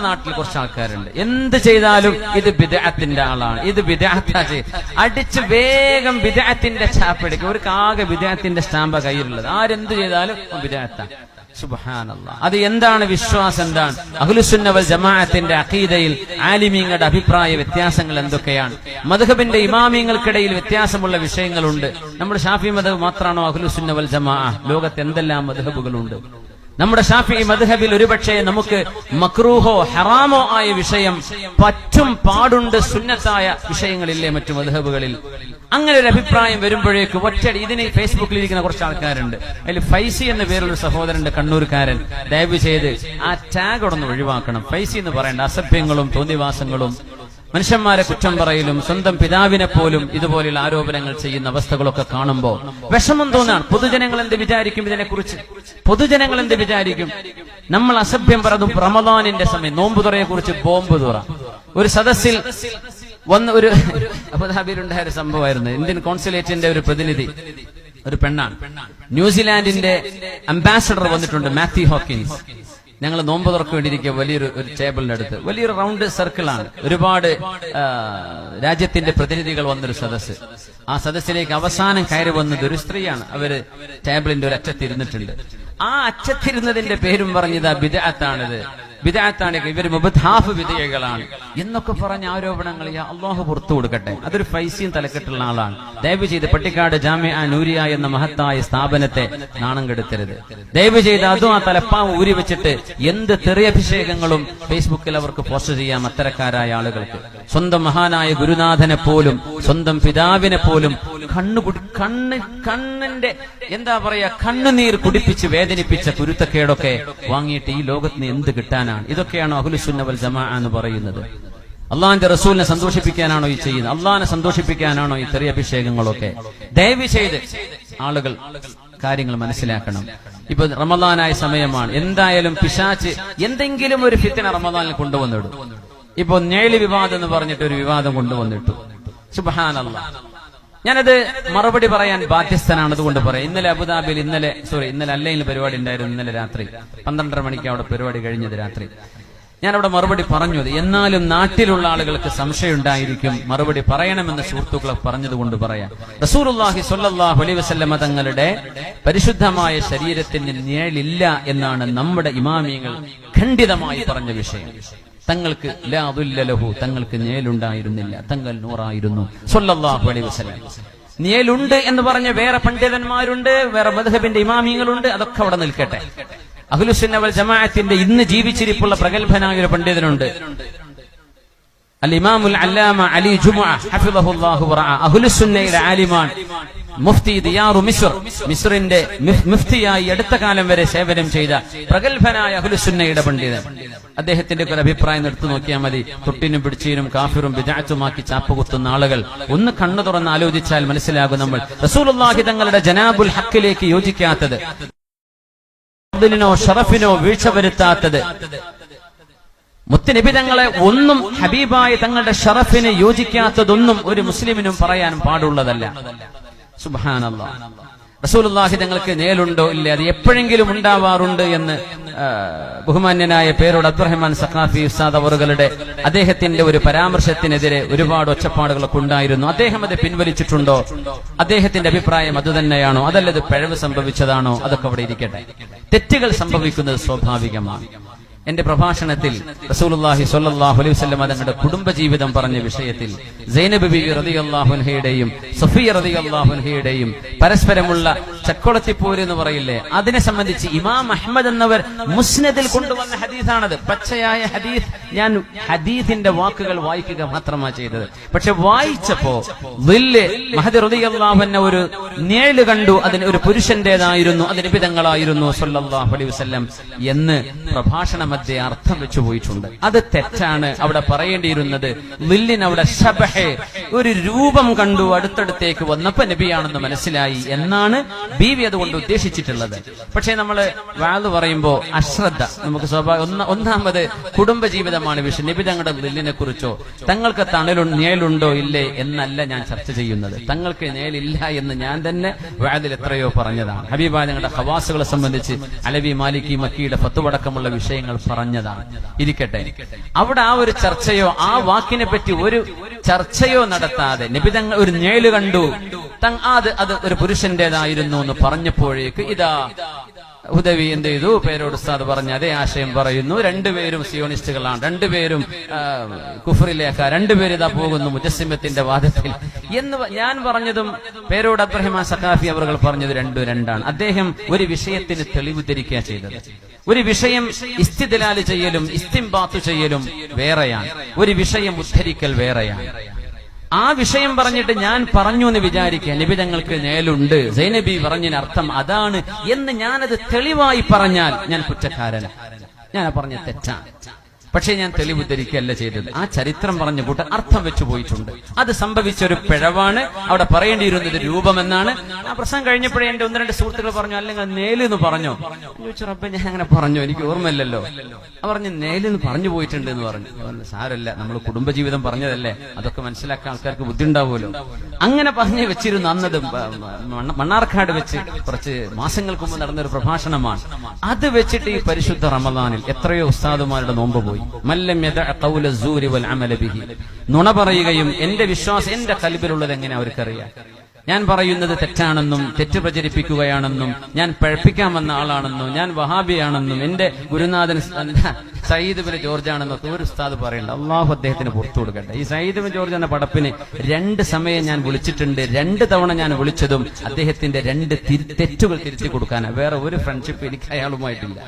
നാട്ടിൽ കുറച്ച് ആൾക്കാരുണ്ട്. എന്ത് ചെയ്താലും ഇത് വിദേഹത്തിന്റെ ആളാണ്. ഇത് ചെയ്. അടിച്ച് വേഗം വിദേഹത്തിന്റെ സ്റ്റാമ്പ് എടുക്കും ഒരു കാകെ വിദേഹത്തിന്റെ സ്റ്റാമ്പ കയ്യിലുള്ളത്. ആരെന്ത് ചെയ്താലും വിദേഹത്ത സുബ്ഹാനല്ലാ. അത് എന്താണ് വിശ്വാസം എന്താണ്? അഹുലുസുന്നവൽ ജമാഅത്തിന്റെ അഖീദയിൽ ആലിമീങ്ങളുടെ അഭിപ്രായ വ്യത്യാസങ്ങൾ എന്തൊക്കെയാണ്? മധുഹബിന്റെ ഇമാമിയങ്ങൾക്കിടയിൽ വ്യത്യാസമുള്ള വിഷയങ്ങളുണ്ട്. നമ്മുടെ ഷാഫി മദ്ഹബ് മാത്രമാണോ അഖുലുസുന്നവൽ ജമാഅ? ലോകത്ത് എന്തെല്ലാം മദ്ഹബുകളുണ്ട്? നമ്മുടെ ഷാഫി മദ്ഹബിൽ ഒരുപക്ഷെ നമുക്ക് മക്രൂഹോ ഹറാമോ ആയ വിഷയം പറ്റും പാടുണ്ട് സുന്നത്തായ വിഷയങ്ങളില്ലേ മറ്റു മദ്ഹബുകളിൽ. അങ്ങനെ ഒരു അഭിപ്രായം വരുമ്പോഴേക്ക് ഒറ്റടി ഇതിന് ഫേസ്ബുക്കിൽ ഇരിക്കുന്ന കുറച്ച് ആൾക്കാരുണ്ട്. അതിൽ ഫൈസി എന്ന പേരുള്ള സഹോദരന്റെ കണ്ണൂർക്കാരൻ ദയവ് ചെയ്ത് ആ ടാഗ് ഒന്ന് ഒഴിവാക്കണം. ഫൈസി എന്ന് പറയേണ്ട അസഭ്യങ്ങളും തോന്നിവാസങ്ങളും മനുഷ്യന്മാരെ കുറ്റം പറയലും സ്വന്തം പിതാവിനെ പോലും ഇതുപോലെയുള്ള ആരോപണങ്ങൾ ചെയ്യുന്ന അവസ്ഥകളൊക്കെ കാണുമ്പോൾ വിഷമം തോന്നാണ് പൊതുജനങ്ങൾ എന്ത് വിചാരിക്കും ഇതിനെക്കുറിച്ച്? പൊതുജനങ്ങൾ എന്ത് വിചാരിക്കും? നമ്മൾ അസഭ്യം പറഞ്ഞതും റമദാനിന്റെ സമയം നോമ്പ് തുറയെ കുറിച്ച് ബോംബ് തുറ. ഒരു സദസ്സിൽ വന്ന ഒരു അബുദാബിയിലുണ്ടായ ഒരു സംഭവമായിരുന്നു. ഇന്ത്യൻ കോൺസുലേറ്റിന്റെ ഒരു പ്രതിനിധി ഒരു പെണ്ണാണ്. ന്യൂസിലാൻഡിന്റെ അംബാസഡർ വന്നിട്ടുണ്ട് മാത്യു ഹോക്കിൻസ്. ഞങ്ങൾ നോമ്പ് തുറക്ക് വേണ്ടിയിരിക്കുക വലിയൊരു ഒരു ടേബിളിന്റെ അടുത്ത് വലിയൊരു റൗണ്ട് സർക്കിളാണ്. ഒരുപാട് രാജ്യത്തിന്റെ പ്രതിനിധികൾ വന്നൊരു സദസ്സ്. ആ സദസ്സിലേക്ക് അവസാനം കയറി വന്നത് ഒരു സ്ത്രീയാണ്. അവർ ടേബിളിന്റെ ഒരു അറ്റത്തിരുന്നിട്ടുണ്ട് ആ അറ്റത്തിരുന്നതിന്റെ പേരും പറഞ്ഞത് ബിദഅത്താണിത്. ബിദഅത്താണ് ഇവർ മുബദ്ഹാഫ് വിധേയകളാണ്. എന്നൊക്കെ പറഞ്ഞ ആരോപണങ്ങൾ അള്ളാഹു പുറത്തു കൊടുക്കട്ടെ. അതൊരു ഫൈസിയും തലക്കെട്ടുള്ള ആളാണ്. ദയവ് ചെയ്ത് പട്ടിക്കാട് ജാമ്യ നൂരിയ എന്ന മഹത്തായ സ്ഥാപനത്തെ നാണം കെടുത്തരുത്. ദയവ് ചെയ്ത് അതും ആ തലപ്പാവ് ഊരി വെച്ചിട്ട് എന്ത് തെറിയഭിഷേകങ്ങളും ഫേസ്ബുക്കിൽ അവർക്ക് പോസ്റ്റ് ചെയ്യാം അത്തരക്കാരായ ആളുകൾക്ക്. സ്വന്തം മഹാനായ ഗുരുനാഥനെ പോലും സ്വന്തം പിതാവിനെ പോലും കണ്ണു കണ്ണ് കണ്ണിന്റെ എന്താ പറയാ കണ്ണുനീർ കുടിപ്പിച്ച് വേദനിപ്പിച്ച കുരുത്തക്കേടൊക്കെ വാങ്ങിയിട്ട് ഈ ലോകത്ത് നിന്ന് എന്ത് കിട്ടാനാണ്? ഇതൊക്കെയാണോ അഹുലുസുന്നവൽ ജമാ എന്ന് പറയുന്നത്. അള്ളാഹിന്റെ റസൂലിനെ സന്തോഷിപ്പിക്കാനാണോ ഈ ചെയ്യുന്നത്? അള്ളാഹിനെ സന്തോഷിപ്പിക്കാനാണോ ഈ ചെറിയ അഭിഷേകങ്ങളൊക്കെ? ദയവ് ചെയ്ത് ആളുകൾ കാര്യങ്ങൾ മനസ്സിലാക്കണം. ഇപ്പൊ റമദാനായ സമയമാണ്. എന്തായാലും പിശാച്ച് എന്തെങ്കിലും ഒരു ഫിത്തിന റമദാനിൽ കൊണ്ടുവന്നിടും. ഇപ്പൊ നേളി വിവാദം എന്ന് പറഞ്ഞിട്ട് ഒരു വിവാദം കൊണ്ടുവന്നിട്ടു. സുബഹാനല്ലാ ഞാനത് മറുപടി പറയാൻ ബാധ്യസ്ഥനാണ് അതുകൊണ്ട് പറയാം. ഇന്നലെ അബുദാബിയിൽ ഇന്നലെ സോറി ഇന്നലെ അല്ലയിൽ പരിപാടി ഉണ്ടായിരുന്നു ഇന്നലെ രാത്രി. പന്ത്രണ്ടര മണിക്ക് അവിടെ പരിപാടി കഴിഞ്ഞത് രാത്രി. ഞാൻ അവിടെ മറുപടി പറഞ്ഞു. എന്നാലും നാട്ടിലുള്ള ആളുകൾക്ക് സംശയം ഉണ്ടായിരിക്കും മറുപടി പറയണമെന്ന് സുഹൃത്തുക്കളെ പറഞ്ഞതുകൊണ്ട് പറയാം. റസൂലുള്ളാഹി സ്വല്ലല്ലാഹു അലൈഹി വസല്ലമ തങ്ങളുടെ പരിശുദ്ധമായ ശരീരത്തിന് നിഴലില്ല എന്നാണ് നമ്മുടെ ഇമാമിയങ്ങൾ ഖണ്ഡിതമായി പറഞ്ഞ വിഷയം. തങ്ങൾക്ക് ലാതുല്ലഹു തങ്ങൾക്ക് നിഴലുണ്ടായിരുന്നില്ല തങ്ങൾ നൂറായിരുന്നു. സൊല്ലാഹു അലൈഹി വസല്ലം. നിഴലുണ്ട് എന്ന് പറഞ്ഞ വേറെ പണ്ഡിതന്മാരുണ്ട് വേറെ മധുഹബിന്റെ ഇമാമിയങ്ങളുണ്ട് അതൊക്കെ അവിടെ നിൽക്കട്ടെ. അഹ്ലുസുന്നവൽ ജമാഅത്തിന്റെ ഇന്ന് ജീവിച്ചിരിപ്പുള്ള പ്രഗത്ഭനായ ഒരു പണ്ഡിതനുണ്ട്. അൽ ഇമാമുൽ അല്ലാമ അലി ജുമുഅ ഹഫിദഹുല്ലാഹു വറഅ അഹ്ലുസുന്നയുടെ ആലിമാൻ. മുഫ്തി ദിയാറു മിസ്ർ. മിസ്റിന്റെ മുഫ്തിയായി അടുത്ത കാലം വരെ സേവനം ചെയ്ത പ്രഗത്ഭനായ അഹുലുസുന്നയുടെ പണ്ഡിതൻ. അദ്ദേഹത്തിന്റെ ഒരു അഭിപ്രായം എടുത്തു നോക്കിയാൽ മതി. തൊട്ടിനും പിടിച്ചീനും കാഫിറും വിദാറ്റുമാക്കി ചാപ്പുകുത്തുന്ന ആളുകൾ. ഒന്ന് കണ്ണു തുറന്ന് ആലോചിച്ചാൽ മനസ്സിലാകും നമ്മൾ. റസൂലുള്ളാഹി തങ്ങളുടെ ജനാബുൽ ഹക്കിലേക്ക് യോജിക്കാത്തത്. ഫദ്ലിനോ ഷറഫിനോ വീഴ്ച വരുത്താത്തത്. മുത്തനബി തങ്ങളെ ഒന്നും ഹബീബായി തങ്ങളുടെ ഷറഫിന് യോജിക്കാത്തതൊന്നും ഒരു മുസ്ലിമിനും പറയാൻ പാടുള്ളതല്ല. സുബാനല്ലാ റസൂലുള്ളാഹി തങ്ങൾക്ക് നേലുണ്ടോ ഇല്ല? അത് എപ്പോഴെങ്കിലും ഉണ്ടാവാറുണ്ട് എന്ന് ബഹുമാന്യനായ പേരോട് അബ്ദുറഹ്മാൻ സഖാഫി ഉസ്താദ് അവറുകളുടെ അദ്ദേഹത്തിന്റെ ഒരു പരാമർശത്തിനെതിരെ ഒരുപാട് ഒച്ചപ്പാടുകളൊക്കെ ഉണ്ടായിരുന്നു. അദ്ദേഹം അത് പിൻവലിച്ചിട്ടുണ്ടോ? അദ്ദേഹത്തിന്റെ അഭിപ്രായം അതുതന്നെയാണോ അതല്ലത് പിഴവ് സംഭവിച്ചതാണോ? അതൊക്കെ അവിടെ ഇരിക്കട്ടെ. തെറ്റുകൾ സംഭവിക്കുന്നത് സ്വാഭാവികമാണ്. എന്റെ പ്രഭാഷണത്തിൽ റസൂലുള്ളാഹി സ്വല്ലല്ലാഹു അലൈഹി വസല്ലം തങ്ങളുടെ കുടുംബജീവിതം പറഞ്ഞ വിഷയത്തിൽ സൈനബ് ബി റളിയല്ലാഹു അൻഹയുടെയും സഫിയ റളിയല്ലാഹു അൻഹയുടെയും പരസ്പരമുള്ള ചക്കുളത്തിപ്പോര് എന്ന് പറയില്ലേ? അതിനെ സംബന്ധിച്ച് ഇമാം അഹമ്മദ് എന്നവർ മുസ്നദിൽ കൊണ്ടുവന്ന ഹദീസാണത്. പച്ചയായ ഹദീസ് ഞാൻ ഹദീസിന്റെ വാക്കുകൾ വായിക്കുക മാത്രമാണ് ചെയ്തത്. പക്ഷെ വായിച്ചപ്പോ മഹദി റളിയല്ലാഹു അൻഹ ഒരു നേൾ കണ്ടു അതിന് ഒരു പുരുഷന്റേതായിരുന്നു അതിന് പിതങ്ങളായിരുന്നു സല്ലല്ലാഹു അലൈഹി വസല്ലം എന്ന് പ്രഭാഷണ മധ്യേ അർത്ഥം വെച്ചു പോയിട്ടുണ്ട്. അത് തെറ്റാണ്. അവിടെ പറയേണ്ടിയിരുന്നത് ലില്ലിൻ അവിടെ ശബഹെ ഒരു രൂപം കണ്ടു അടുത്തടുത്തേക്ക് വന്നപ്പോ നബിയാണെന്ന് മനസ്സിലായി എന്നാണ് ബീവി അതുകൊണ്ട് ഉദ്ദേശിച്ചിട്ടുള്ളത്. പക്ഷേ നമ്മൾ വാത് പറയുമ്പോ അശ്രദ്ധ നമുക്ക് സ്വാഭാവിക ഒന്ന- ഒന്നാമത് കുടുംബജീവിതമാണ് വിഷയം. നബി തങ്ങളുടെ ലില്ലിനെ കുറിച്ചോ തങ്ങൾക്ക് തണലുണ്ട് നേലുണ്ടോ ഇല്ലേ എന്നല്ല ഞാൻ ചർച്ച ചെയ്യുന്നത്. തങ്ങൾക്ക് നേലില്ല എന്ന് ഞാൻ തന്നെ വഴതിൽ എത്രയോ പറഞ്ഞതാണ്. ഹബീബ ഞങ്ങളുടെ ഹവാസുകളെ സംബന്ധിച്ച് അലവി മാലിക്കി മക്കിയുടെ ഫത്തുവടക്കമുള്ള വിഷയങ്ങൾ പറഞ്ഞതാണ്. ഇരിക്കട്ടെ. അവിടെ ആ ഒരു ചർച്ചയോ ആ വാക്കിനെ പറ്റി ഒരു ചർച്ചയോ നടത്താതെ നിബിതങ്ങൾ ഒരു ഞേൽ കണ്ടു. തങ് അത് അത് ഒരു പുരുഷന്റേതായിരുന്നു എന്ന് പറഞ്ഞപ്പോഴേക്ക് ഇതാ ഉദവി എന്ത് ചെയ്തു? പേരോട് ഉസ്താദ് പറഞ്ഞ അതേ ആശയം പറയുന്നു. രണ്ടുപേരും സിയോണിസ്റ്റുകളാണ്. രണ്ടുപേരും കുഫറിലേക്ക രണ്ടുപേരും ഇതാ പോകുന്നു മുജസ്സിമത്തിന്റെ വാദത്തിൽ. എന്ന് ഞാൻ പറഞ്ഞതും പേരോട് അബ്രഹിമാ സഖാഫി അവർ പറഞ്ഞത് രണ്ടു രണ്ടാണ്. അദ്ദേഹം ഒരു വിഷയത്തിന് തെളിവ് ധരിക്കുക ചെയ്തത്. ഒരു വിഷയം ഇസ്തിദലാൽ ചെയ്യലും ഇസ്തിംബാത്തു ചെയ്യലും വേറെയാണ്. ഒരു വിഷയം ഉദ്ധരിക്കൽ വേറെയാണ്. ആ വിഷയം പറഞ്ഞിട്ട് ഞാൻ പറഞ്ഞു എന്ന് വിചാരിക്കുക. നിബിതങ്ങൾക്ക് നേലുണ്ട് സൈനബി പറഞ്ഞതിന് അർത്ഥം അതാണ് എന്ന് ഞാനത് തെളിവായി പറഞ്ഞാൽ ഞാൻ കുറ്റക്കാരൻ ഞാൻ പറഞ്ഞ തെറ്റാണ്. പക്ഷേ ഞാൻ തെളിവ് ധരിക്കുകയല്ല ചെയ്തത്. ആ ചരിത്രം പറഞ്ഞു കൂട്ട് അർത്ഥം വെച്ചു പോയിട്ടുണ്ട്. അത് സംഭവിച്ച ഒരു പിഴവാണ്. അവിടെ പറയേണ്ടിയിരുന്നത് രൂപമെന്നാണ്. ആ പ്രശ്നം കഴിഞ്ഞപ്പോഴേ എന്റെ ഒന്ന് രണ്ട് സുഹൃത്തുക്കൾ പറഞ്ഞു അല്ലെങ്കിൽ നേലെന്ന് പറഞ്ഞോ? ചോദിച്ചു റബ്ബെ ഞാൻ അങ്ങനെ പറഞ്ഞു? എനിക്ക് ഓർമ്മയില്ലല്ലോ. പറഞ്ഞു നേലെന്ന് പറഞ്ഞു പോയിട്ടുണ്ട് എന്ന് പറഞ്ഞു സാരല്ല നമ്മൾ കുടുംബജീവിതം പറഞ്ഞതല്ലേ? അതൊക്കെ മനസ്സിലാക്കാൻ ആൾക്കാർക്ക് ബുദ്ധി ഉണ്ടാവുമല്ലോ അങ്ങനെ പറഞ്ഞു വെച്ചിരുന്നു അന്നത് മണ്ണാർക്കാട് വെച്ച് കുറച്ച് മാസങ്ങൾക്ക് മുമ്പ് നടന്നൊരു പ്രഭാഷണമാണ്. അത് വെച്ചിട്ട് ഈ പരിശുദ്ധ റമദാനിൽ എത്രയോ ഉസ്താദുമാരുടെ നോമ്പ് പോയി. നുണ പറയുകയും എന്റെ വിശ്വാസം എന്റെ കൽബിലുള്ളത് എങ്ങനെ അവർക്കറിയാം? ഞാൻ പറയുന്നത് തെറ്റാണെന്നും തെറ്റ് പ്രചരിപ്പിക്കുകയാണെന്നും ഞാൻ പഴപ്പിക്കാൻ വന്ന ആളാണെന്നും ഞാൻ വഹാബിയാണെന്നും എന്റെ ഗുരുനാഥൻ സയ്യിദ് ബിൻ ജോർജ് ആണെന്നും ഒരു ഉസ്താദ് പറയുന്നത് അള്ളാഹു അദ്ദേഹത്തിന് പുറത്തു കൊടുക്കട്ടെ. ഈ സയ്യിദ് ബിൻ ജോർജ് എന്ന പടപ്പിന് രണ്ട് സമയം ഞാൻ വിളിച്ചിട്ടുണ്ട്. രണ്ട് തവണ ഞാൻ വിളിച്ചതും അദ്ദേഹത്തിന്റെ രണ്ട് തെറ്റുകൾ തിരുത്തി കൊടുക്കാനാണ് വേറെ ഒരു ഫ്രണ്ട്ഷിപ്പ് എനിക്ക് അയാളുമായിട്ടില്ല.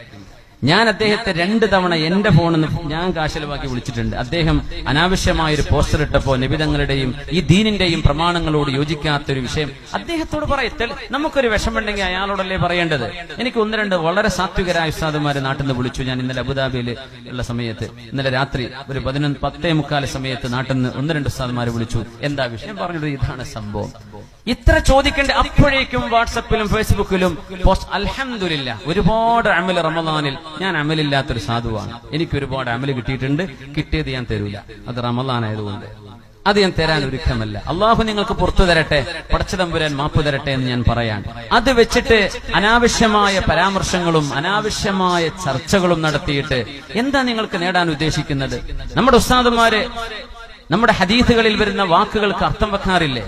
ഞാൻ അദ്ദേഹത്തെ രണ്ട് തവണ എന്റെ ഫോണിൽ ഞാൻ കാശലവാക്കി വിളിച്ചിട്ടുണ്ട്. അദ്ദേഹം അനാവശ്യമായ ഒരു പോസ്റ്റർ ഇട്ടപ്പോ നിബിതങ്ങളുടെയും ഈ ദീനിന്റെയും പ്രമാണങ്ങളോട് യോജിക്കാത്ത ഒരു വിഷയം. അദ്ദേഹത്തോട് പറയത്തൽ നമുക്കൊരു വിഷമുണ്ടെങ്കിൽ അയാളോടല്ലേ പറയേണ്ടത്? എനിക്ക് ഒന്ന് രണ്ട് വളരെ സാത്വികരായ ഉസ്താദുമാരെ നാട്ടിൽ നിന്ന് വിളിച്ചു. ഞാൻ ഇന്നലെ അബുദാബിയിൽ ഉള്ള സമയത്ത് ഇന്നലെ രാത്രി ഒരു പതിനൊന്ന് പത്തേ മുക്കാൽ സമയത്ത് നാട്ടിൽ നിന്ന് ഒന്ന് രണ്ട് ഉസ്താദുമാരെ വിളിച്ചു. എന്താ വിഷയം? പറഞ്ഞത് ഇതാണ് സംഭവം. ഇത്ര ചോദിക്കേണ്ട അപ്പോഴേക്കും വാട്സപ്പിലും ഫേസ്ബുക്കിലും പോസ്റ്റ് അൽഹംദുലില്ല ഒരുപാട് അമൽ റമദാനിൽ ഞാൻ അമലില്ലാത്തൊരു സാധുവാണ്. എനിക്ക് ഒരുപാട് അമൽ കിട്ടിയിട്ടുണ്ട്. കിട്ടിയത് ഞാൻ തരൂല. അത് റമദാൻ ആയതുകൊണ്ട്. അത് ഞാൻ തരാൻ ഒരുക്കമല്ല. അള്ളാഹു നിങ്ങൾക്ക് പുറത്തു തരട്ടെ പടച്ചതമ്പുരാൻ മാപ്പ് തരട്ടെ എന്ന് ഞാൻ പറയാൻ അത് വെച്ചിട്ട് അനാവശ്യമായ പരാമർശങ്ങളും അനാവശ്യമായ ചർച്ചകളും നടത്തിയിട്ട് എന്താ നിങ്ങൾക്ക് നേടാൻ ഉദ്ദേശിക്കുന്നത്? നമ്മുടെ ഉസ്താദുമാര് നമ്മുടെ ഹദീസുകളിൽ വരുന്ന വാക്കുകൾക്ക് അർത്ഥം വെക്കാറില്ലേ?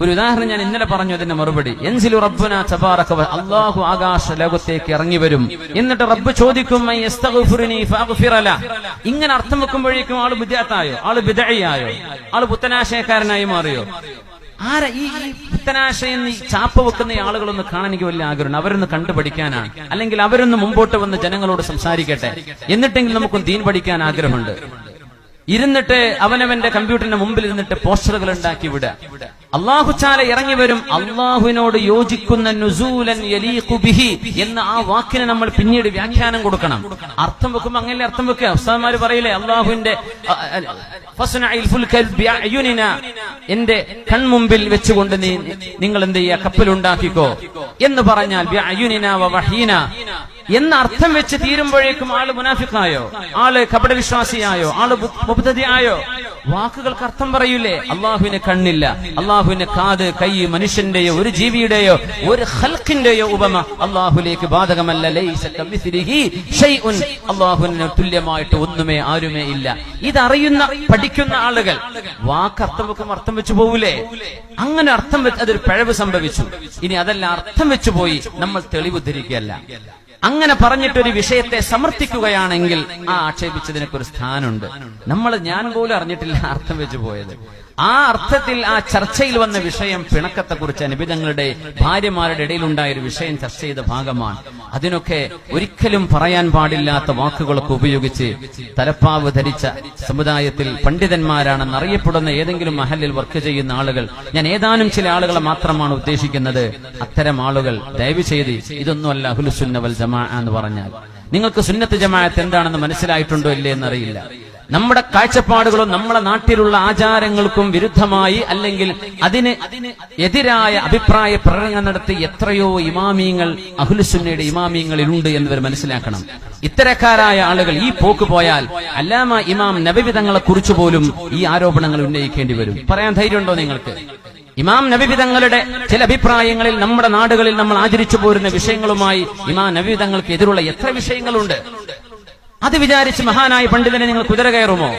ഒരു ഉദാഹരണം ഞാൻ ഇന്നലെ പറഞ്ഞു അതിന്റെ മറുപടി. എൻസിലു റബ്ബുന തബാറക വ- അല്ലാഹു ആകാശ ലോകത്തേക്ക് ഇറങ്ങി വരും എന്നിട്ട് റബ്ബ് ചോദിക്കും. ഇങ്ങനെ അർത്ഥം വെക്കുമ്പോഴേക്കും ആൾ ബിദ്അത്തായോ? ആൾ ബിദഅയായോ ആൾ പുത്തനാശയക്കാരനായി മാറിയോ? ആരാ ഈ പുത്തനാശയെന്ന് ചാപ്പ വെക്കുന്ന ആളുകളൊന്ന് കാണാൻ എനിക്ക് വലിയ ആഗ്രഹമുണ്ട്. അവരൊന്ന് കണ്ടുപഠിക്കാനാണ് അല്ലെങ്കിൽ അവരൊന്ന് മുമ്പോട്ട് വന്ന് ജനങ്ങളോട് സംസാരിക്കട്ടെ. എന്നിട്ടെങ്കിലും നമുക്കൊന്ന് ദീൻ പഠിക്കാൻ ആഗ്രഹമുണ്ട്. ഇരുന്നിട്ട് അവനവന്റെ കമ്പ്യൂട്ടറിന്റെ മുമ്പിൽ ഇരുന്നിട്ട് പോസ്റ്ററുകൾ ഉണ്ടാക്കി വിടുക. അള്ളാഹു ചാല ഇറങ്ങി വരും അള്ളാഹുവിനോട് യോജിക്കുന്ന നുസൂലൻ എന്ന ആ വാക്കിന് നമ്മൾ പിന്നീട് വ്യാഖ്യാനം കൊടുക്കണം. അർത്ഥം വെക്കുമ്പോൾ അങ്ങനെ അർത്ഥം വെക്കുക? ഉസ്താദ്മാര് പറയില്ലേ അള്ളാഹുവിന്റെ എന്റെ കൺമുമ്പിൽ വെച്ചുകൊണ്ട് നീ നിങ്ങൾ എന്ത് ചെയ്യുക? കപ്പലുണ്ടാക്കിക്കോ. എന്ന് പറഞ്ഞാൽ എന്ന അർത്ഥം വെച്ച് തീരുമ്പോഴേക്കും ആൾ മുനാഫിക്കായോ ആൾ കപടവിശ്വാസിയായോ? ആൾ ആയോ വാക്കുകൾക്ക് അർത്ഥം പറയൂലേ? അള്ളാഹുവിന് കണ്ണില്ല. അള്ളാഹുവിന് കാത് കൈ മനുഷ്യന്റെയോ ഒരു ജീവിയുടെയോ ഒരു ഹൽക്കിന്റെയോ ഉപമ അള്ളാഹുലേക്ക് ബാധകമല്ല. അള്ളാഹുവിന് തുല്യമായിട്ട് ഒന്നുമേ ആരുമേ ഇല്ല. ഇതറിയുന്ന പഠിക്കുന്ന ആളുകൾ വാക്ക് അർത്ഥം വെക്കും അർത്ഥം വെച്ചു പോകൂലേ അങ്ങനെ അർത്ഥം വെച്ച് അതൊരു പിഴവ് സംഭവിച്ചു. ഇനി അതല്ല അർത്ഥം വെച്ചു പോയി നമ്മൾ തെളിവ് ധരിക്കുകയല്ല. അങ്ങനെ പറഞ്ഞിട്ടൊരു വിഷയത്തെ സമർത്ഥിക്കുകയാണെങ്കിൽ ആ ആക്ഷേപിച്ചതിനൊക്കെ ഒരു സ്ഥാനമുണ്ട്. നമ്മൾ ഞാൻ പോലും അറിഞ്ഞിട്ടില്ല അർത്ഥം വെച്ച് പോയത്. ആ അർത്ഥത്തിൽ ആ ചർച്ചയിൽ വന്ന വിഷയം പിണക്കത്തെക്കുറിച്ച് അനുബിതങ്ങളുടെ ഭാര്യമാരുടെ ഇടയിലുണ്ടായ ഒരു വിഷയം ചർച്ച ചെയ്ത ഭാഗമാണ്. അതിനൊക്കെ ഒരിക്കലും പറയാൻ പാടില്ലാത്ത വാക്കുകളൊക്കെ ഉപയോഗിച്ച് തലപ്പാവ് ധരിച്ച സമുദായത്തിൽ പണ്ഡിതന്മാരാണെന്ന് അറിയപ്പെടുന്ന ഏതെങ്കിലും മഹലിൽ വർക്ക് ചെയ്യുന്ന ആളുകൾ ഞാൻ ഏതാനും ചില ആളുകളെ മാത്രമാണ് ഉദ്ദേശിക്കുന്നത്. അത്തരം ആളുകൾ ദയവ് ചെയ്ത് ഇതൊന്നുമല്ല അഹുലുസുന്നവൽ ജമാ എന്ന് പറഞ്ഞാൽ. നിങ്ങൾക്ക് സുന്നത്ത് ജമാഅത്ത് എന്താണെന്ന് മനസ്സിലായിട്ടുണ്ടോ ഇല്ലേ എന്നറിയില്ല. നമ്മുടെ കാഴ്ചപ്പാടുകളും നമ്മുടെ നാട്ടിലുള്ള ആചാരങ്ങൾക്കും വിരുദ്ധമായി അല്ലെങ്കിൽ അതിന് എതിരായ അഭിപ്രായ പ്രകടനം നടത്തി എത്രയോ ഇമാമിയങ്ങൾ അഹുലുസുന്നയുടെ ഇമാമിയങ്ങളിലുണ്ട് എന്നിവർ മനസ്സിലാക്കണം. ഇത്തരക്കാരായ ആളുകൾ ഈ പോക്ക് പോയാൽ അല്ലാമ ഇമാം നബിവിധങ്ങളെ കുറിച്ച് പോലും ഈ ആരോപണങ്ങൾ ഉന്നയിക്കേണ്ടി വരും. പറയാൻ ധൈര്യമുണ്ടോ നിങ്ങൾക്ക്? ഇമാം നബിവിധങ്ങളുടെ ചില അഭിപ്രായങ്ങളിൽ നമ്മുടെ നാടുകളിൽ നമ്മൾ ആചരിച്ചു പോരുന്ന വിഷയങ്ങളുമായി ഇമാം നബിവിധങ്ങൾക്ക് എതിരുള്ള എത്ര വിഷയങ്ങളുണ്ട്? അത് വിചാരിച്ച് മഹാനായ പണ്ഡിതനെ നിങ്ങൾ കുതിര കയറുമോ?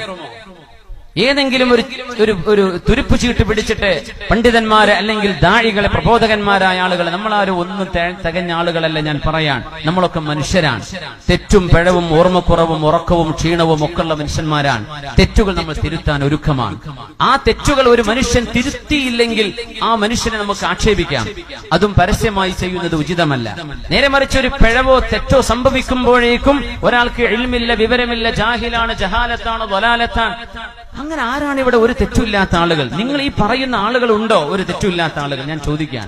ഏതെങ്കിലും ഒരു ഒരു ഒരു തുരുപ്പ് ചീട്ട് പിടിച്ചിട്ട് പണ്ഡിതന്മാരെ അല്ലെങ്കിൽ ദാഴികളെ പ്രബോധകന്മാരായ ആളുകളെ നമ്മളാരും ഒന്നും തികഞ്ഞ ആളുകളല്ല ഞാൻ പറയാൻ. നമ്മളൊക്കെ മനുഷ്യരാണ്. തെറ്റും പിഴവും ഓർമ്മക്കുറവും ഉറക്കവും ക്ഷീണവും ഒക്കെ ഉള്ള മനുഷ്യന്മാരാണ്. തെറ്റുകൾ നമ്മൾ തിരുത്താൻ ഒരുക്കമാണ്. ആ തെറ്റുകൾ ഒരു മനുഷ്യൻ തിരുത്തിയില്ലെങ്കിൽ ആ മനുഷ്യനെ നമുക്ക് ആക്ഷേപിക്കാം. അതും പരസ്യമായി ചെയ്യുന്നത് ഉചിതമല്ല. നേരെ മറിച്ച് ഒരു പിഴവോ തെറ്റോ സംഭവിക്കുമ്പോഴേക്കും ഒരാൾക്ക് എഴുമില്ല വിവരമില്ല ജാഹിലാണ് ജഹാലത്താണ് വലാലത്താണ് അങ്ങനെ ആരാണ് ഇവിടെ ഒരു തെറ്റുമില്ലാത്ത ആളുകൾ? നിങ്ങൾ ഈ പറയുന്ന ആളുകൾ ഉണ്ടോ? ഒരു തെറ്റുമില്ലാത്ത ആളുകൾ. ഞാൻ ചോദിക്കാൻ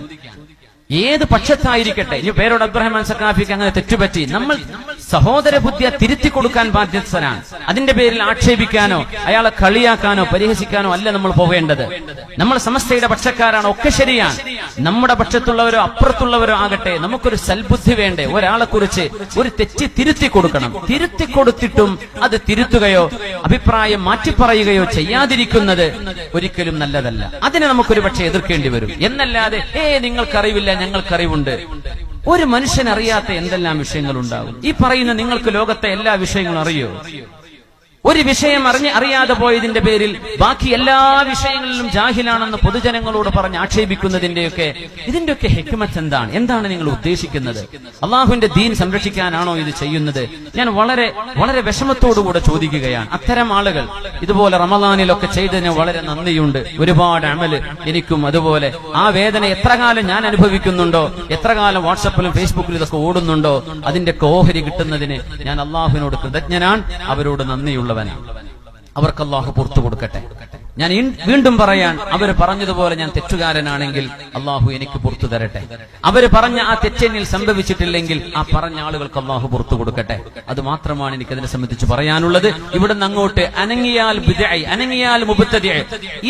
ഏത് പക്ഷത്തായിരിക്കട്ടെ? ഇനി പേരോട് അബ്രഹിമാൻ സക്കാഫിക്ക് അങ്ങനെ തെറ്റുപറ്റി. നമ്മൾ സഹോദര ബുദ്ധിയെ തിരുത്തി കൊടുക്കാൻ ബാധ്യസ്ഥനാണ്. അതിന്റെ പേരിൽ ആക്ഷേപിക്കാനോ അയാളെ കളിയാക്കാനോ പരിഹസിക്കാനോ അല്ല നമ്മൾ പോകേണ്ടത് നമ്മൾ സമസ്തയുടെ പക്ഷക്കാരാണ് ഒക്കെ ശരിയാണ്. നമ്മുടെ പക്ഷത്തുള്ളവരോ അപ്പുറത്തുള്ളവരോ ആകട്ടെ നമുക്കൊരു സൽബുദ്ധി വേണ്ടേ? ഒരാളെ കുറിച്ച് ഒരു തെറ്റ് തിരുത്തി കൊടുക്കണം തിരുത്തി കൊടുത്തിട്ടും അത് തിരുത്തുകയോ അഭിപ്രായം മാറ്റിപ്പറയുകയോ ചെയ്യാതിരിക്കുന്നത് ഒരിക്കലും നല്ലതല്ല. അതിനെ നമുക്കൊരു പക്ഷെ എതിർക്കേണ്ടി വരും. എന്നല്ലാതെ ഏ നിങ്ങൾക്കറിവില്ല ഞങ്ങൾക്കറിവുണ്ട്. ഒരു മനുഷ്യൻ അറിയാത്ത എന്തെല്ലാം വിഷയങ്ങൾ ഉണ്ടാകും ഈ പറയുന്ന നിങ്ങൾക്ക് ലോകത്തെ എല്ലാ വിഷയങ്ങളും അറിയോ? ഒരു വിഷയം അറിഞ്ഞ് അറിയാതെ പോയതിന്റെ പേരിൽ ബാക്കി എല്ലാ വിഷയങ്ങളിലും ജാഹിലാണെന്ന് പൊതുജനങ്ങളോട് പറഞ്ഞ് ആക്ഷേപിക്കുന്നതിന്റെയൊക്കെ ഇതിന്റെയൊക്കെ ഹെക്മത്ത് എന്താണ്? എന്താണ് നിങ്ങൾ ഉദ്ദേശിക്കുന്നത്? അള്ളാഹുവിന്റെ ദീൻ സംരക്ഷിക്കാനാണോ ഇത് ചെയ്യുന്നത്? ഞാൻ വളരെ വളരെ വിഷമത്തോടുകൂടെ ചോദിക്കുകയാണ്. അത്തരം ആളുകൾ ഇതുപോലെ റമദാനിലൊക്കെ ചെയ്തതിന് വളരെ നന്ദിയുണ്ട്. ഒരുപാട് അമൽ എനിക്കും അതുപോലെ. ആ വേദന എത്ര കാലം ഞാൻ അനുഭവിക്കുന്നുണ്ടോ? എത്ര കാലം വാട്സപ്പിലും ഫേസ്ബുക്കിലും ഇതൊക്കെ ഓടുന്നുണ്ടോ? അതിന്റെ ഓഹരി കിട്ടുന്നതിന് ഞാൻ അള്ളാഹുവിനോട് കൃതജ്ഞനാണ്. അവരോട് അവർക്ക് അള്ളാഹു പുറത്തു കൊടുക്കട്ടെ. ഞാൻ വീണ്ടും പറയാൻ അവർ പറഞ്ഞതുപോലെ ഞാൻ തെറ്റുകാരനാണെങ്കിൽ അള്ളാഹു എനിക്ക് പുറത്തു തരട്ടെ. അവർ പറഞ്ഞ ആ തെറ്റെന്നിൽ സംഭവിച്ചിട്ടില്ലെങ്കിൽ ആ പറഞ്ഞ ആളുകൾക്ക് അള്ളാഹു പുറത്തു കൊടുക്കട്ടെ. അത് മാത്രമാണ് എനിക്ക് അതിനെ സംബന്ധിച്ച് പറയാനുള്ളത്. ഇവിടുന്ന് അങ്ങോട്ട് അനങ്ങിയാൽ ബിദഅി, അനങ്ങിയാൽ മുബത്തദിഅ.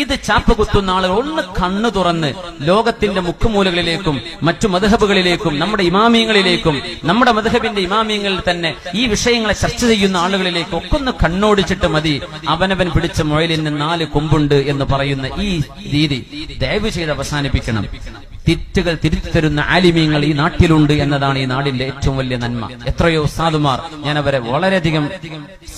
ഇത് ചാപ്പ് കുത്തുന്ന ആളുകൾ ഒന്ന് കണ്ണു തുറന്ന് ലോകത്തിന്റെ മുക്കുമൂലകളിലേക്കും മറ്റു മധുഹബുകളിലേക്കും നമ്മുടെ ഇമാമിയങ്ങളിലേക്കും നമ്മുടെ മധുഹബിന്റെ ഇമാമിയങ്ങളിൽ തന്നെ ഈ വിഷയങ്ങളെ ചർച്ച ചെയ്യുന്ന ആളുകളിലേക്കും ഒക്കെ ഒന്ന് കണ്ണോടിച്ചിട്ട് മതി. അവനവൻ പിടിച്ച മുഴലിന് നാല് കൊമ്പുണ്ട് എന്ന് പറയുന്ന ഈ രീതി ദയവ് ചെയ്ത് അവസാനിപ്പിക്കണം. തെറ്റുകൾ തിരുത്തി തരുന്ന ആലിമീങ്ങൾ ഈ നാട്ടിലുണ്ട് എന്നതാണ് ഈ നാടിന്റെ ഏറ്റവും വലിയ നന്മ. എത്രയോ സാധുമാർ ഞാൻ അവരെ വളരെയധികം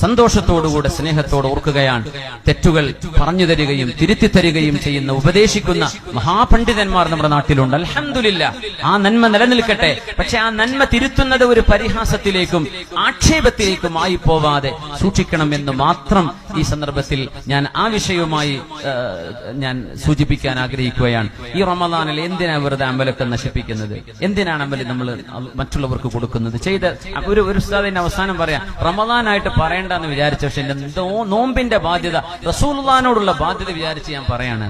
സന്തോഷത്തോടുകൂടെ സ്നേഹത്തോട് ഓർക്കുകയാണ്. തെറ്റുകൾ പറഞ്ഞു തരികയും തിരുത്തി തരികയും ചെയ്യുന്ന ഉപദേശിക്കുന്ന മഹാപണ്ഡിതന്മാർ നമ്മുടെ നാട്ടിലുണ്ട്. അലഹന്ദില്ല ആ നന്മ നിലനിൽക്കട്ടെ. പക്ഷെ ആ നന്മ തിരുത്തുന്നത് ഒരു പരിഹാസത്തിലേക്കും ആക്ഷേപത്തിലേക്കും ആയി പോവാതെ സൂക്ഷിക്കണം എന്ന് മാത്രം ഈ സന്ദർഭത്തിൽ ഞാൻ ആ വിഷയവുമായി ഞാൻ സൂചിപ്പിക്കാൻ ആഗ്രഹിക്കുകയാണ്. ഈ റമദാനിൽ എന്തിനാ വെറുതെ അമ്പലൊക്കെ നശിപ്പിക്കുന്നത്? എന്തിനാണ് അമ്പലം നമ്മൾ മറ്റുള്ളവർക്ക് കൊടുക്കുന്നത്? ചെയ്ത ഒരു ഒരു ഉസ്താദിന്റെ അവസാനം പറയാം റമദാനായിട്ട് പറയണ്ടെന്ന് വിചാരിച്ച പക്ഷെ എന്റെ നോമ്പിന്റെ ബാധ്യത റസൂൽദാനോടുള്ള ബാധ്യത വിചാരിച്ച് ഞാൻ പറയാണ്.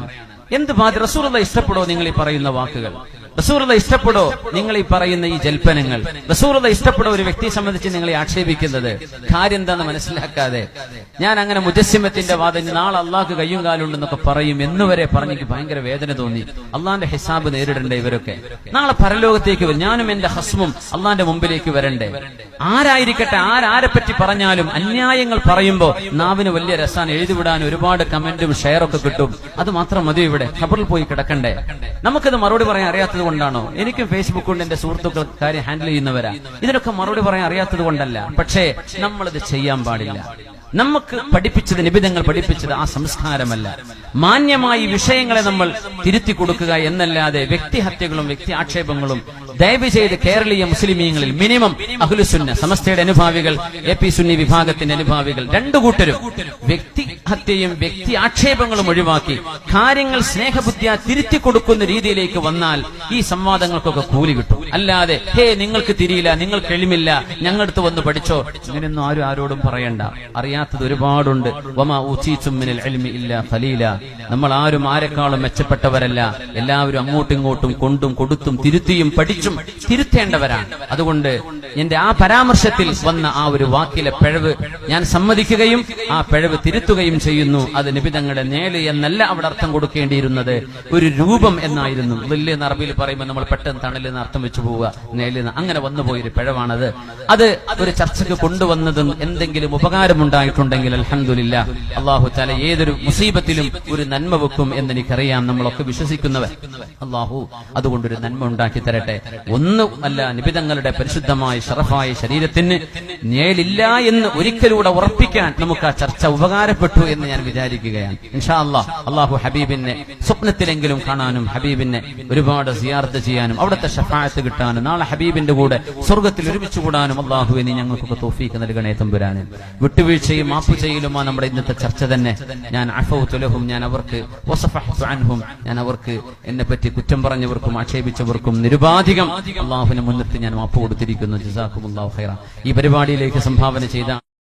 എന്ത് ബാധ്യത? റസൂലുള്ള ഇഷ്ടപ്പെടുമോ നിങ്ങൾ ഈ പറയുന്ന വാക്കുകൾ? റസൂറുള്ള ഇഷ്ടപ്പെടോ? നിങ്ങൾ ഈ പറയുന്ന ഈ ജൽപ്പനങ്ങൾ. റസൂറത ഇഷ്ടപ്പെടോ? ഒരു വ്യക്തിയെ സംബന്ധിച്ച് നിങ്ങളെ ആക്ഷേപിക്കുന്നത്. കാര്യം എന്താണെന്ന് മനസ്സിലാക്കാതെ. ഞാൻ അങ്ങനെ മുജസ്സിമത്തിന്റെ വാദം നാളെ അള്ളാഹ് കയ്യും കാലുണ്ടെന്നൊക്കെ പറയും എന്നുവരെ പറഞ്ഞ് എനിക്ക് ഭയങ്കര വേദന തോന്നി. അള്ളാന്റെ ഹിസാബ് നേരിടണ്ടേ ഇവരൊക്കെ? നാളെ പരലോകത്തേക്ക് വരും. ഞാനും എന്റെ ഹസ്മും അള്ളാന്റെ മുമ്പിലേക്ക് വരണ്ടേ? ആരായിരിക്കട്ടെ? ആരാരെ പറ്റി പറഞ്ഞാലും അന്യായങ്ങൾ പറയുമ്പോ നാവിന് വലിയ രസാണ്. എഴുതിവിടാൻ ഒരുപാട് കമന്റും ഷെയറൊക്കെ കിട്ടും. അത് മാത്രം മതി ഇവിടെ? ഖബറിൽ പോയി കിടക്കണ്ടേ? നമുക്കത് മറുപടി പറയാൻ അറിയാത്തത് കൊണ്ടാണോ എനിക്കും ഫേസ്ബുക്ക് കൊണ്ട് എന്റെ സുഹൃത്തുക്കൾ കാര്യം ഹാൻഡിൽ ചെയ്യുന്നവരാ. ഇതിനൊക്കെ മറുപടി പറയാൻ അറിയാത്തത് കൊണ്ടല്ല. പക്ഷേ നമ്മളിത് ചെയ്യാൻ പാടില്ല. നമുക്ക് പഠിപ്പിച്ചത് നിബിധങ്ങൾ പഠിപ്പിച്ചത് ആ സംസ്കാരമല്ല. മാന്യമായി വിഷയങ്ങളെ നമ്മൾ തിരുത്തി കൊടുക്കുക എന്നല്ലാതെ വ്യക്തിഹത്യകളും വ്യക്തി ആക്ഷേപങ്ങളും ദയവ് ചെയ്ത് കേരളീയ മുസ്ലിമീങ്ങളിൽ മിനിമം അഹുലുസുന്ന സമസ്തയുടെ അനുഭാവികൾ എ പി സുന്നി വിഭാഗത്തിന്റെ അനുഭാവികൾ രണ്ടു കൂട്ടരും വ്യക്തി ഹത്യയും വ്യക്തി ആക്ഷേപങ്ങളും ഒഴിവാക്കി കാര്യങ്ങൾ സ്നേഹബുദ്ധിയ തിരുത്തി കൊടുക്കുന്ന രീതിയിലേക്ക് വന്നാൽ ഈ സംവാദങ്ങൾക്കൊക്കെ കൂലി കിട്ടും. അല്ലാതെ ഹേ നിങ്ങൾക്ക് തിരിയില്ല നിങ്ങൾക്ക് എളിമില്ല ഞങ്ങളടുത്ത് വന്ന് പഠിച്ചോ? ഇങ്ങനെയൊന്നും ആരും ആരോടും പറയണ്ട. അറിയാത്തത് ഒരുപാടുണ്ട്. വമാ ഖലീല. നമ്മൾ ആരും ആരെക്കാളും മെച്ചപ്പെട്ടവരല്ല. എല്ലാവരും അങ്ങോട്ടും ഇങ്ങോട്ടും കൊണ്ടും കൊടുത്തും തിരുത്തിയും പഠിച്ചും തിരുത്തേണ്ടവരാണ്. അതുകൊണ്ട് എന്റെ ആ പരാമർശത്തിൽ വന്ന ആ ഒരു വാക്കിലെ പിഴവ് ഞാൻ സമ്മതിക്കുകയും ആ പിഴവ് തിരുത്തുകയും ചെയ്യുന്നു. അത് നിബിതങ്ങളുടെ നേൽ എന്നല്ല അവിടെ അർത്ഥം കൊടുക്കേണ്ടിയിരുന്നത്. ഒരു രൂപം എന്നായിരുന്നു. വലിയ അറബിയിൽ പറയുമ്പോൾ നമ്മൾ പെട്ടെന്ന് തണലെന്ന് അർത്ഥം വെച്ചു പോവുക. നേലെന്ന് അങ്ങനെ വന്നുപോയൊരു പിഴവാണത്. അത് ഒരു ചർച്ചയ്ക്ക് കൊണ്ടുവന്നതും എന്തെങ്കിലും ഉപകാരമുണ്ടായിട്ടുണ്ടെങ്കിൽ അലഹമില്ല അള്ളാഹു താല ഏതൊരു മുസീബത്തിലും ഒരു നന്മ വെക്കും എന്നെനിക്കറിയാം. നമ്മളൊക്കെ വിശ്വസിക്കുന്നവർ അള്ളാഹു അതുകൊണ്ടൊരു നന്മ ഉണ്ടാക്കി തരട്ടെ. ഒന്നും അല്ല നിബിതങ്ങളുടെ പരിശുദ്ധമായ ഷറഫായ ശരീരത്തിന് നേലില്ല എന്ന് ഒരിക്കലൂടെ ഉറപ്പിക്കാൻ നമുക്ക് ആ ചർച്ച ഉപകാരപ്പെട്ടു എന്ന് ഞാൻ വിചാരിക്കുകയാണ്. ഇൻഷാ അള്ളാഹ് അള്ളാഹു ഹബീബിനെ സ്വപ്നത്തിലെങ്കിലും കാണാനും ഹബീബിനെ ഒരുപാട് സിയാർത്ത് ചെയ്യാനും അവിടുത്തെ ഷഫായത്ത് കിട്ടാനും നാളെ ഹബീബിന്റെ കൂടെ സ്വർഗത്തിൽ ഒരുമിച്ച് കൂടാനും അള്ളാഹു ഇനി ഞങ്ങൾക്കൊക്കെ തോഫീക്ക് നൽകണേ തമ്പുരാനും. വിട്ടുവീഴ്ചയും മാപ്പ് ചെയ്യലുമാ നമ്മുടെ ഇന്നത്തെ ചർച്ച തന്നെ. ഞാൻ അഫൗത്തുലഹും ഞാൻ അവർക്ക് ഞാൻ അവർക്ക് എന്നെ പറ്റി കുറ്റം പറഞ്ഞവർക്കും ആക്ഷേപിച്ചവർക്കും നിരുപാധികം അള്ളാഹുവിനെ മുൻനിർത്തി ഞാൻ മാപ്പ് കൊടുത്തിരിക്കുന്നു. ജസാഖുമുല്ലാഹു ഖൈറ. ഈ പരിപാടിയിലേക്ക് സംഭാവന ചെയ്ത